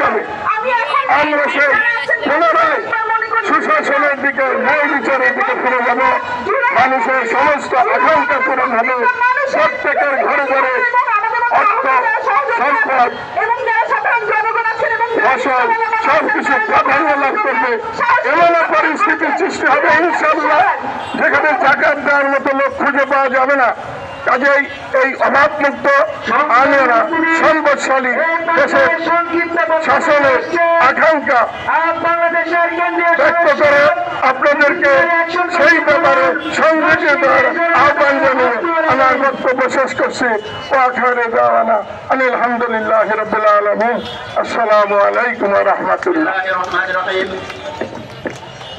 যাবে। আমরা সেই পুনরায় সুশাসনের দিকে ন্যায় বিচারের দিকে ফিরে যাব। মানুষের সমস্ত আকাঙ্ক্ষা পূরণ হবে। প্রত্যেকের ঘরে ঘরে অর্থ সম্পদ ফসল সবকিছু প্রাধান্য লাভ করবে। এমন পরিস্থিতির সৃষ্টি হবে ইনশাল্লাহ যেখানে জাকাত দেওয়ার মতো লোক খুঁজে পাওয়া যাবে না। কাজেই এই অভাবমুক্ত আলোরা সম্পদশালী দেশের শাসনের আকাঙ্ক্ষা ব্যক্ত করে আপনাদেরকে সেই ব্যাপারে দেওয়ার আহ্বান জানিয়ে আমার বক্তব্য শেষ করছি। ও আখারে দেওয়ানা আলহামদুলিল্লাহ রবিল আসসালামু আলাইকুম রহমতুল্লাহ।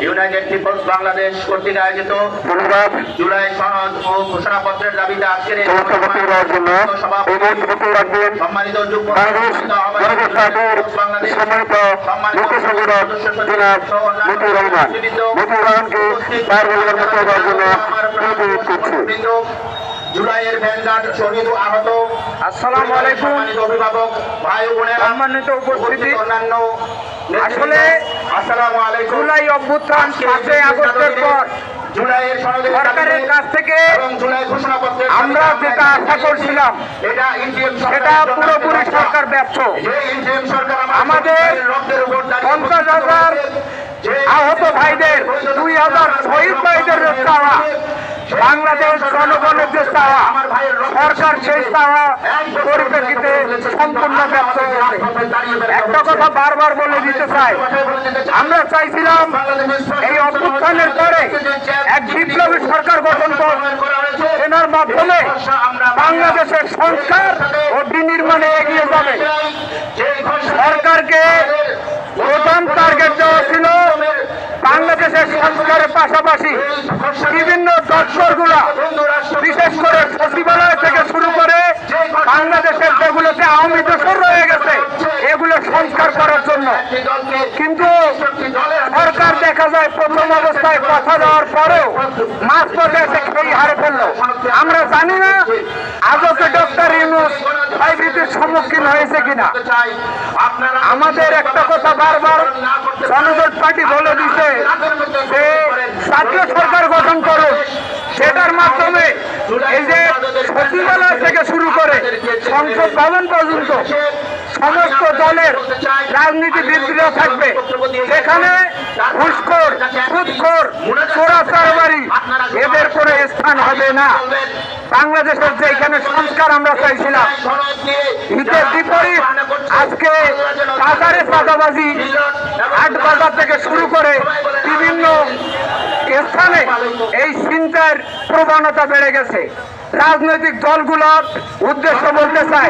ইউনাইটেড পিপলস বাংলাদেশ কর্তৃক আয়োজিত ধন্যবাদ। জুলাই সনদ ও ঘোষণাপত্রের দাবিতে আজকের সম্মানিত যুগ্ম জুলাইয়ের ভ্যানগার্ড শহীদ আহত আসসালামু আলাইকুম। অভিভাবক ভাই ও বোনেরা সম্মানিত উপস্থিতি। অন্যান্য আসলে জুলাই অভ্যুত্থান পাঁচই আগস্টের পর সরকারের কাছ থেকে আমরা যেটা আশা করছিলাম সেটা পুরোপুরি সরকার ব্যর্থ। আমাদের পঞ্চাশ হাজার যে আহত ভাইদের দুই হাজার শহীদ চাওয়া বাংলাদেশ জনগণের যে চাওয়া, সরকার সেই চাওয়া পরিপ্রেক্ষিতে সম্পূর্ণ ব্যর্থ হয়েছে একটা কথা বারবার বলে দিতে চাই, আমরা চাইছিলাম এই অভ্যুত্থানের পরে এক বিপ্লবী সরকার গঠন এনার মাধ্যমে বাংলাদেশের সংস্কার ও বিনির্মাণে এগিয়ে যাবে। সরকারকে প্রধান টার্গেট দেওয়া ছিল বাংলাদেশের সংস্কারের পাশাপাশি বিভিন্ন দপ্তরগুলা, বিশেষ করে সচিবালয় থেকে শুরু করে বাংলাদেশের যেগুলোতে আওয়ামী দোষর রয়ে গেছে এগুলো সংস্কার করার জন্য। কিন্তু সরকার দেখা যায় প্রথম অবস্থায় কথা দেওয়ার পরেও মাছ পথে খেয়ে হারে ফেলল। আমরা জানি না আজকে ডক্টর ইউনুস ভয়ভীতির সম্মুখীন হয়েছে কিনা। আমাদের একটা কথা বারবার জনজোট পার্টি বলে দিছে যে জাতীয় সরকার গঠন করুন। সেটার মাধ্যমে এই যে সচিবালয় থেকে শুরু করে সংসদ ভবন পর্যন্ত সমস্ত দলের রাজনীতিবিদরা থাকবে। সেখানে ঘুষখোর সুদখোর চোরাচারবাড়ি এদের কোনো স্থান হবে না। বাংলাদেশের যে এখানে সংস্কার আমরা চাইছিলাম ঈদের বিপরীত আজকে বাজারে চাঁদাবাজি হাট বাজার থেকে শুরু করে বিভিন্ন স্থানে এই চিন্তার প্রবণতা বেড়ে গেছে। রাজনৈতিক দলগুলোর উদ্দেশ্য বলতে চাই।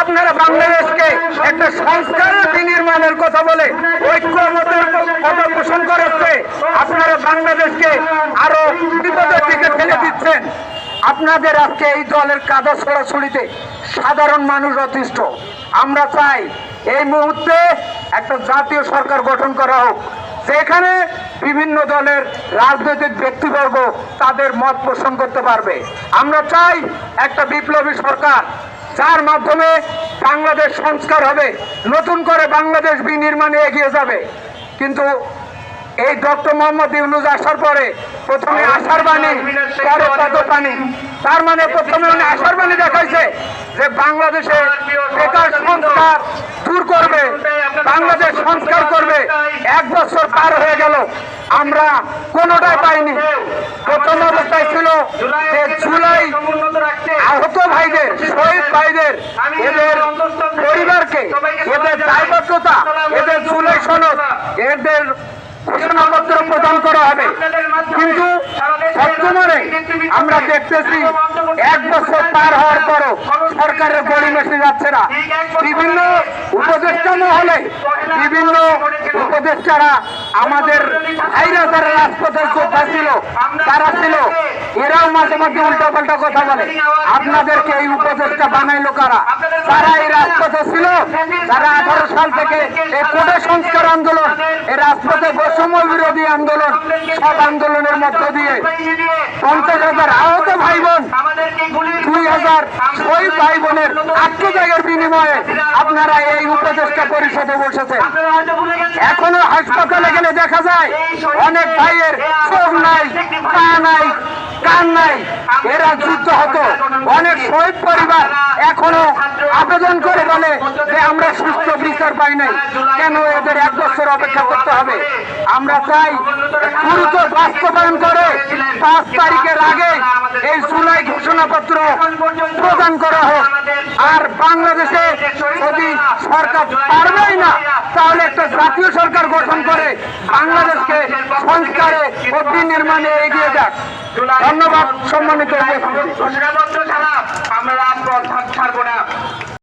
আপনারা বাংলাদেশকে একটা সংস্কারের বিনির্মাণের কথা বলে ঐক্যমতের কথা পোষণ করেছে। আপনারা বাংলাদেশকে আরও বিপদের দিকে ঠেলে দিচ্ছেন। আপনাদের আজকে এই দলের কাদা ছড়াছড়িতে সাধারণ মানুষ অতিষ্ঠ। আমরা চাই এই মুহূর্তে একটা জাতীয় সরকার গঠন করা হোক। যেখানে বিভিন্ন দলের রাজনৈতিক ব্যক্তিবর্গ তাদের মত পোষণ করতে পারবে। আমরা চাই একটা বিপ্লবী সরকার, যার মাধ্যমে বাংলাদেশ সংস্কার হবে, নতুন করে বাংলাদেশ বিনির্মাণে এগিয়ে যাবে। কিন্তু এই ডক্টর মোহাম্মদ ইউনুস আসার পরে প্রথমে আশার বাণী পরে পদপানি তার মানে প্রথমে উনি আশার বাণী দেখাইছে যে বাংলাদেশে বেকার সংস্কার দূর করবে বাংলাদেশ সংস্কার করবে এক বছর পার হয়ে গেল আমরা কোনোটাই পাইনি। প্রথম অবস্থায় ছিল যে জুলাই আহত ভাইদের শহীদ ভাইদের এদের পরিবারকে এদের দায়বদ্ধতা এদের জুলাই সনদ এদের ঘোষণাপত্র প্রদান করা হবে? কিন্তু বর্তমানে আমরা দেখতেছি, এক বছর পার হওয়ার পরও সরকারের গড়ি মেশে যাচ্ছে না। বিভিন্ন উপদেষ্টা মহলে, বিভিন্ন উপদেষ্টারা আমাদের ভাইরা যারা রাজপথের যোদ্ধা ছিল, তারা ছিল। এরাও মাঝে মাঝে উল্টা পাল্টা কথা বলে। আপনাদেরকে এই উপদেষ্টা বানাইলো কারা? তারা এই রাজপথে ছিল, যারা আঠারো সাল থেকে এই কোটে সংস্কার আন্দোলন, এই রাজপথে বৈষম্য বিরোধী আন্দোলন, সব আন্দোলনের মধ্য দিয়ে পঞ্চাশ হাজার আহত ভাই বোন দুই হাজার ওই ভাই বোনের আত্মত্যাগের বিনিময়ে আপনারা এই উপদেষ্টা পরিষদে বসেছে এখনও হাসপাতালে গেলে দেখা যায়, অনেক ভাইয়ের চোখ নাই, পা নাই কান নাই। এরা যুদ্ধ হতো। অনেক শহীদ পরিবার এখনও আবেদন করে বলে যে আমরা সুস্থ বিচার পাই নাই। কেন এদের এক বছর অপেক্ষা করতে হবে? আমরা চাই দ্রুত বাস্তবায়ন করে পাঁচ তারিখের আগে এই জুলাই ঘোষণাপত্র প্রদান করা হোক। আর বাংলাদেশে যদি সরকার পারবেই না, তাহলে একটা জাতীয় সরকার গঠন করে বাংলাদেশকে সংস্কারে ও নির্মাণে এগিয়ে যাক। ধন্যবাদ, সম্মানিত। ঘোষণাপত্র ছাড়া আমরা ছাড়বো না।